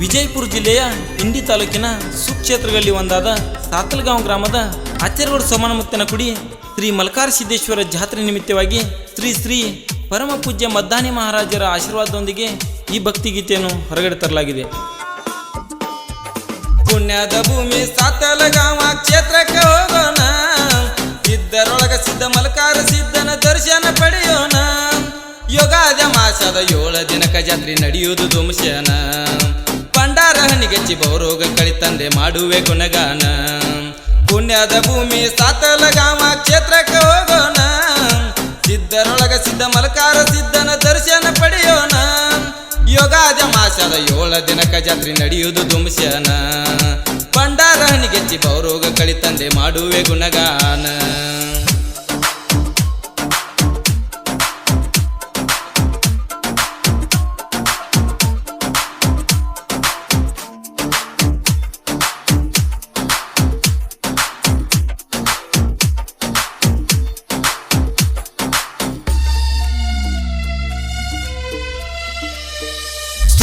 ವಿಜಯಪುರ ಜಿಲ್ಲೆಯ ಇಂಡಿ ತಾಲೂಕಿನ ಸುಕ್ಷೇತ್ರಗಳಲ್ಲಿ ಒಂದಾದ ಸಾತಲ್ಗಾಂವ್ ಗ್ರಾಮದ ಆಚರ್ವಡ ಸೋಮನಮುತ್ತನ ಕುಡಿ ಶ್ರೀ ಮಲ್ಕಾರ ಸಿದ್ದೇಶ್ವರ ಜಾತ್ರೆ ನಿಮಿತ್ತವಾಗಿ ಶ್ರೀ ಶ್ರೀ ಪರಮ ಪೂಜ್ಯ ಮದ್ದಾನಿ ಮಹಾರಾಜರ ಆಶೀರ್ವಾದದೊಂದಿಗೆ ಈ ಭಕ್ತಿಗೀತೆಯನ್ನು ಹೊರಗಡೆ ತರಲಾಗಿದೆ ಪುಣ್ಯದ ಭೂಮಿ ಸಾತಲಗಾಂವ ಕ್ಷೇತ್ರಕ್ಕೆ ಹೋಗೋಣ. ಸಿದ್ಧರೊಳಗ ಸಿದ್ಧ ಮಲ್ಕಾರ ಸಿದ್ಧನ ದರ್ಶನ ಪಡೆಯೋಣ. ಯೋಗಾದ ಮಾಸದ ಏಳ ದಿನಕ ಜಾತ್ರೆ ನಡೆಯುವುದು ದುಂಶನ ಪಂಡಾರ ಚಿಬೋರೋಗ ಬಹುರೋಗ ಕಳಿತಂದೆ ಮಾಡುವೆ ಗುಣಗಾನ. ಪುಣ್ಯದ ಭೂಮಿ ಸಾತಲಗಾಂವ ಕ್ಷೇತ್ರಕ್ಕೆ ಹೋಗೋಣ. ಸಿದ್ಧರೊಳಗ ಸಿದ್ಧ ಮಲಕಾರ ಸಿದ್ಧನ ದರ್ಶನ ಪಡೆಯೋಣ. ಯೋಗಾದ ಮಾಸದ ಏಳ ದಿನಕ ಜಾತ್ರೆ ನಡೆಯುವುದು ದುಂಶನ ಭಂಡಾರ ಚಿಬೋರೋಗ ಬಹುರೋಗ ಕಳಿತಂದೆ ಮಾಡುವೆ ಗುಣಗಾನ.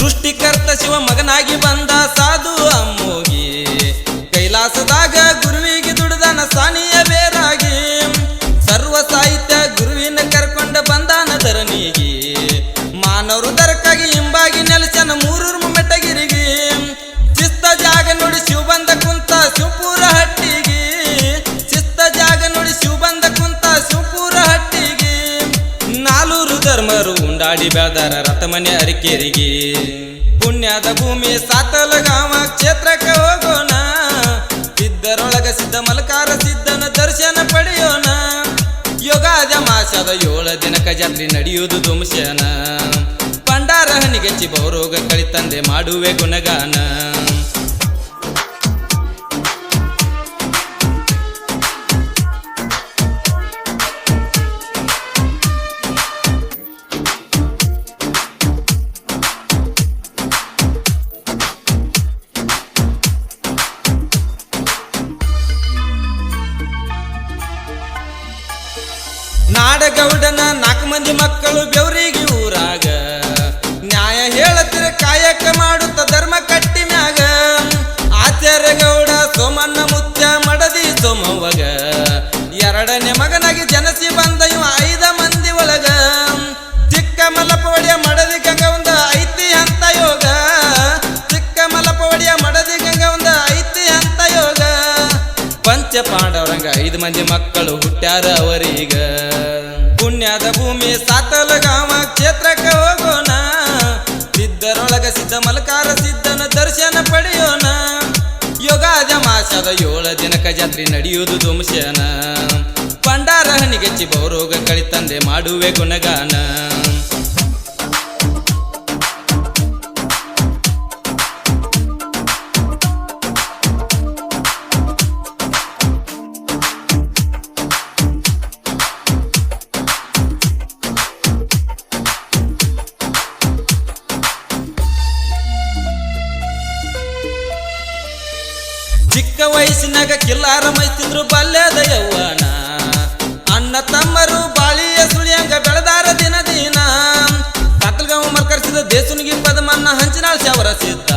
ಸೃಷ್ಟಿಕರ್ತ ಶಿವ ಮಗನಾಗಿ ಬಂದ ಸಾಧು ಅಮ್ಮೋಗಿ. ಕೈಲಾಸದಾಗ ಗುರುವಿಗೆ ದುಡಿದನ ಸಾನಿಯ ಧರ್ಮರು ಉಂಡಾಡಿ ಬೆಳೆದಾರ ರಥಮನೆ ಅರಿಕೆರಿಗೆ. ಪುಣ್ಯದ ಭೂಮಿ ಸಾತಲಗಾವ ಕ್ಷೇತ್ರಕ್ಕೆ ಹೋಗೋಣ. ಸಿದ್ಧರೊಳಗ ಸಿದ್ಧ ಮಲಕಾರ ಸಿದ್ಧನ ದರ್ಶನ ಪಡೆಯೋಣ. ಯೋಗಾದ ಮಾಸದ ಏಳ ದಿನಕ ಜಾತ್ರೆ ನಡೆಯುವುದು ಧುಮಶನ. ಪಂಡಾರ ಹಣಿಗೆಚ್ಚಿ ಕಳಿ ಕಳಿತಂದೆ ಮಾಡುವೆ ಗುಣಗಾನ. ನಾಡಗೌಡನ ನಾಲ್ಕು ಮಂದಿ ಮಕ್ಕಳು ಬೆವರಿಗೆ ಊರಾಗ. ನ್ಯಾಯ ಹೇಳತ್ತಿರ ಕಾಯಕ ಮಾಡುತ್ತ ಧರ್ಮ ಕಟ್ಟಿ ಮ್ಯಾಗ ಆಚಾರ್ಯ ಪಾಂಡವರಂಗ. ಐದು ಮಂದಿ ಮಕ್ಕಳು ಹುಟ್ಟ್ಯಾರ ಅವರೀಗ. ಪುಣ್ಯದ ಭೂಮಿ ಸಾತಲಗಾವ ಕ್ಷೇತ್ರಕ್ಕೆ ಹೋಗೋಣ. ಸಿದ್ಧರೊಳಗ ಸಿದ್ಧ ಮಲಕಾರ ಸಿದ್ಧನ ದರ್ಶನ ಪಡೆಯೋಣ. ಯೋಗಾದ ಮಾಸದ ಏಳು ದಿನಕ ಜಾತ್ರೆ ನಡೆಯುವುದು ದುಂಶನ ಪಂಡಾರಹನಿಗೆ ಬಹುರೋಗ ಕಳಿತಂದೆ ಮಾಡುವೆ ಗುಣಗಾನ. ವಯಸ್ಸಿನಾಗ ಕಿಲ್ಲಾರ ಮೈತಿದ್ರು ಬಲ್ಯದ ಯವ್ವನ ಅಣ್ಣ ತಮ್ಮರು ಬಾಳಿಯ ಸುಳಿಯಂಗ ಬೆಳೆದಾರ ದಿನ ದಿನ. ಕತ್ತಲ್ಗಾವ ಮರ್ಕರಿಸಿದ ದೇಸುನಿಗೆ ಪದಮನ್ನ ಹಂಚಿನಾಳ್ ಶವರ ಸಿದ್ದ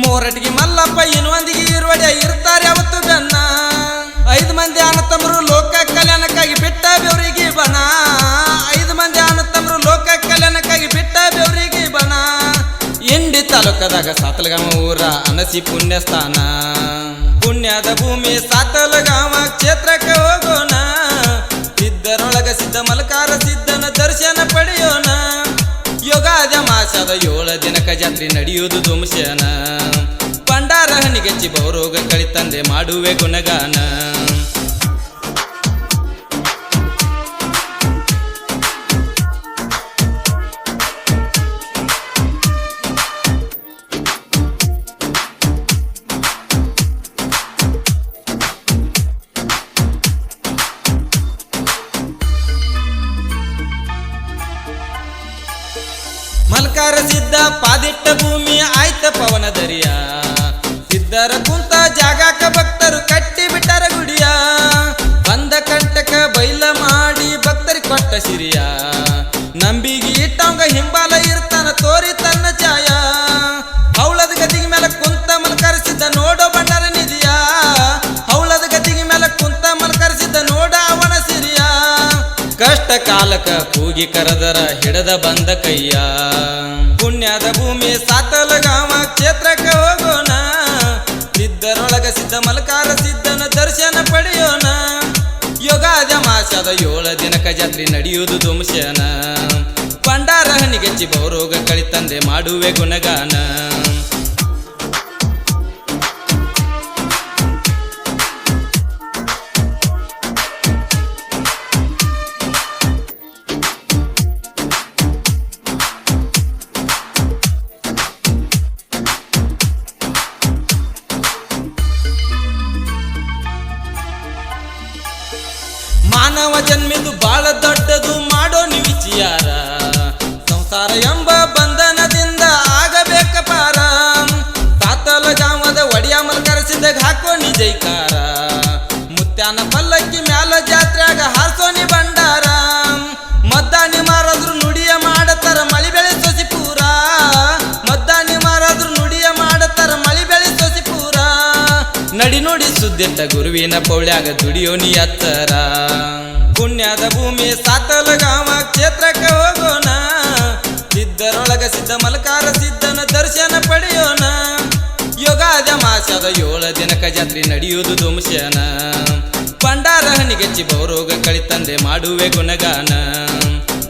ಮೋರಟಿಗೆ ಮಲ್ಲಪ್ಪ ಇನ್ನೊಂದಿಗೆ ಇರುವಡೆ ಇರ್ತಾರೆ ಅವತ್ತು ಬೆನ್ನ. ಐದು ಮಂದಿ ಅಣ್ಣ ತಮ್ಮರು ಲೋಕ ಕಲ್ಯಾಣಕ್ಕಾಗಿ ಬಿಟ್ಟ ಬೆವರಿಗೆ ಬನ ಐದು ಮಂದಿ ಅಣ್ಣ ತಮ್ಮರು ಲೋಕ ಕಲ್ಯಾಣಕ್ಕಾಗಿ ಬಿಟ್ಟ ಬೆವರಿಗೆ ಬನ ಇಂಡಿ ತಾಲೂಕದಾಗ ಸಾತಲಗಾಮ ಊರ ಅನಸಿ ಪುಣ್ಯ ಸ್ಥಾನ ಪುಣ್ಯದ ಭೂಮಿ ಸಾತಲಗಾಮ ಕ್ಷೇತ್ರಕ್ಕೆ ಹೋಗೋಣ. ಸಿದ್ಧರೊಳಗ ಸಿದ್ಧ ಮಲಕಾರ ಸಿದ್ಧನ ದರ್ಶನ ಪಡೆಯೋಣ. ಯೋಗಾದ ಮಾಸದ ಏಳ ದಿನಕ ಜಾತ್ರೆ ನಡೆಯುವುದು ಧುಮಶನ. ಭಂಡಾರ ಹನಿಗೆಚ್ಚಿ ಬೌರೋಗ ಕಳಿತಂದೆ ಮಾಡುವೆ ಗುಣಗಾನ. ಸರಿಯ ಸಿದ್ಧರ ಕುಂತ ಜಾಗಕ ಭಕ್ತರು ಕಟ್ಟಿ ಬಿಟ್ಟರ ಗುಡಿಯ. ಬಂದ ಕಂಟಕ ಬೈಲ ಮಾಡಿ ಭಕ್ತರಿ ಕೊಟ್ಟ ಸಿರಿಯ. ನಂಬಿಗೆ ಇಟ್ಟವಂಗ ಹಿಂಬಾಲ ಇರ್ತಾನ ತೋರಿ ತನ್ನ ಜಾಯ ಅವಳದ ಗದಿಗೆ ಮೇಲೆ ಕುಂತ ಮಲ್ಕರಿಸಿದ್ದ ನೋಡೋ ಬಂಡರ ನಿಧಿಯ. ಹೌಳದ ಗದಿಗೆ ಮೇಲೆ ಕುಂತ ಮಲ್ಕರಿಸಿದ್ದ ನೋಡ ಅವನ ಸಿರಿಯ. ಕಷ್ಟ ಕಾಲಕ ಕೂಗಿ ಕರೆದರ ಹಿಡದ ಬಂದ ಕೈಯ. ಪುಣ್ಯದ ಭೂಮಿ ಸಾತಲಗ ಕ್ಷೇತ್ರಕ್ಕೆ ಹೋಗೋಣ. ಸಿದ್ಧನೊಳಗ ಸಿದ್ಧ ಮಲಕಾರ ಸಿದ್ಧನ ದರ್ಶನ ಪಡೆಯೋಣ. ಯೋಗಾದ ಮಾಸದ ಏಳ ದಿನಕ ಜಾತ್ರೆ ನಡೆಯುವುದು ದುಂಶನ ಭಂಡಾರ ಹಣಿಗೆಚ್ಚಿ ಬೌರೋಗ ಕಳಿತಂದೆ ಮಾಡುವೆ ಗುಣಗಾನ. ಮಾನವ ಜನ್ಮಿದು ಬಾಳ ದೊಡ್ಡದು ಮಾಡೋ ನಿ ವಿಚಾರ ಸಂಸಾರ ಎಂಬ ಬಂಧನದಿಂದ ಆಗಬೇಕ ಪಾರ. ತಾತಲ ಜಾಮದ ಒಡಿಯ ಕರೆಸಿದ ಹಾಕೋ ನಿ ಜೈಕಾರ. ಮುತ್ಯಾನ ಪಲ್ಲಕ್ಕಿ ಮ್ಯಾಲ ಜಾತ್ರೆಯಾಗ ಹಾಸೋ ನಿ ಭಂಡಾರ. ಮದ್ದಾನಿ ಮಾರದ್ರು ನುಡಿಯ ಮಾಡತ್ತಾರ ಮಳಿ ಬೆಳೆ ಸೊಸಿ ಪೂರ. ಮದ್ದಾನಿ ಮಾರದ್ರು ನುಡಿಯ ಮಾಡತ್ತಾರ ಮಳಿ ಬೆಳೆ ಸೊಸಿ ಪೂರ. ನಡಿ ಸುದ್ದಿ ಸುದ್ದಿಟ್ಟ ಗುರುವಿನ ಪೌಳ್ಯಾಗ ದುಡಿಯೋ ನೀ ಹತ್ತರ ಪುಣ್ಯದ ಭೂಮಿ ಸಾತಲಗಾಮ ಕ್ಷೇತ್ರಕ್ಕೆ ಹೋಗೋಣ. ಸಿದ್ಧರೊಳಗ ಸಿದ್ಧ ಮಲಕಾರ ಸಿದ್ಧನ ದರ್ಶನ ಪಡೆಯೋಣ. ಯೋಗಾದ ಮಾಸದ ಏಳು ದಿನಕ ಜಾತ್ರೆ ನಡೆಯುವುದು ದುಂಶನ ಭಂಡಾರ ಹಣಿಗೆಚ್ಚಿ ಕಳಿ ಕಳಿತಂದೆ ಮಾಡುವೆ ಗುಣಗಾನ.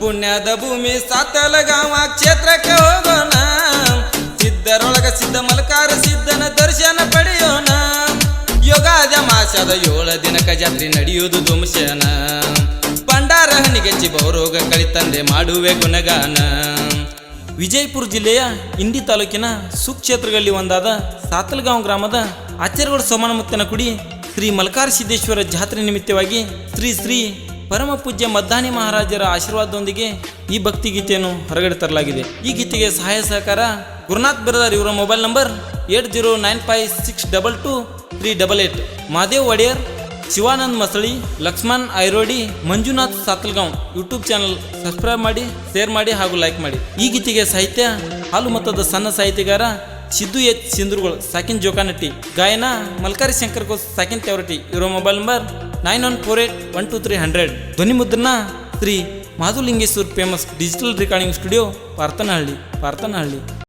ಪುಣ್ಯದ ಭೂಮಿ ಸಾತಲಗಾಮ ಕ್ಷೇತ್ರಕ್ಕೆ ಹೋಗೋಣ. ಸಿದ್ಧರೊಳಗ ಸಿದ್ಧ ಮಲಕಾರ ಸಿದ್ಧನ ದರ್ಶನ ಪಡೆಯೋಣ. ಯೋಗಾದ ಮಾಸದ ಏಳು ದಿನಕ ಜಾತ್ರೆ ನಡೆಯುವುದು ದುಂಶನ ಹಣಿಗೆಚ್ಚಿ ಬಹುರೋಗ ಕಳಿತಂದೆ ಮಾಡುವೆ ಗುಣಗಾನ. ವಿಜಯಪುರ ಜಿಲ್ಲೆಯ ಇಂಡಿ ತಾಲೂಕಿನ ಸುಕ್ಷೇತ್ರಗಳಲ್ಲಿ ಒಂದಾದ ಸಾತಲ್ಗಾಂವ್ ಗ್ರಾಮದ ಆಚಾರ್ಯಗೌಡ ಸೋಮನಮುತ್ತನ ಕುಡಿ ಶ್ರೀ ಮಲ್ಕಾರ ಸಿದ್ದೇಶ್ವರ ಜಾತ್ರೆ ನಿಮಿತ್ತವಾಗಿ ಶ್ರೀ ಶ್ರೀ ಪರಮ ಪೂಜ್ಯ ಮದ್ದಾನಿ ಮಹಾರಾಜರ ಆಶೀರ್ವಾದದೊಂದಿಗೆ ಈ ಭಕ್ತಿ ಗೀತೆಯನ್ನು ಹೊರಗಡೆ ತರಲಾಗಿದೆ. ಈ ಗೀತೆಗೆ ಸಹಾಯ ಸಹಕಾರ ಗುರುನಾಥ್ ಬಿರದಾರ್ ಇವರ mobile number eight zero nine five six double two three double eight. Madev Odeyar Shivanand Masali, Laxman Airodi, Manjunath Satalgaon YouTube channel subscribe ಮಾಡಿ, ಶೇರ್ ಮಾಡಿ ಹಾಗೂ ಲೈಕ್ ಮಾಡಿ. ಈ ಗೀತೆಗೆ ಸಾಹಿತ್ಯ, ಹಾಲು ಮತದ ಸಣ್ಣ ಸಾಹಿತ್ಯಗಾರ ಸಿದ್ದು ಎಚ್ ಸಿಂಧುರುಗಳು, ಸಾಕಿನ್ ಜೋಕಾನಟ್ಟಿ, ಗಾಯನ ಮಲ್ಕಾರಿ ಶಂಕರ್ ಗೋಸ್ ಸಾಕಿನ್ ತೆವರಟ್ಟಿ. ಇವರ mobile number nine one four eight one two three hundred. ಧ್ವನಿ ಮುದ್ರಣ Shri Madhulingeshwar famous digital recording studio Parthanahalli Parthanahalli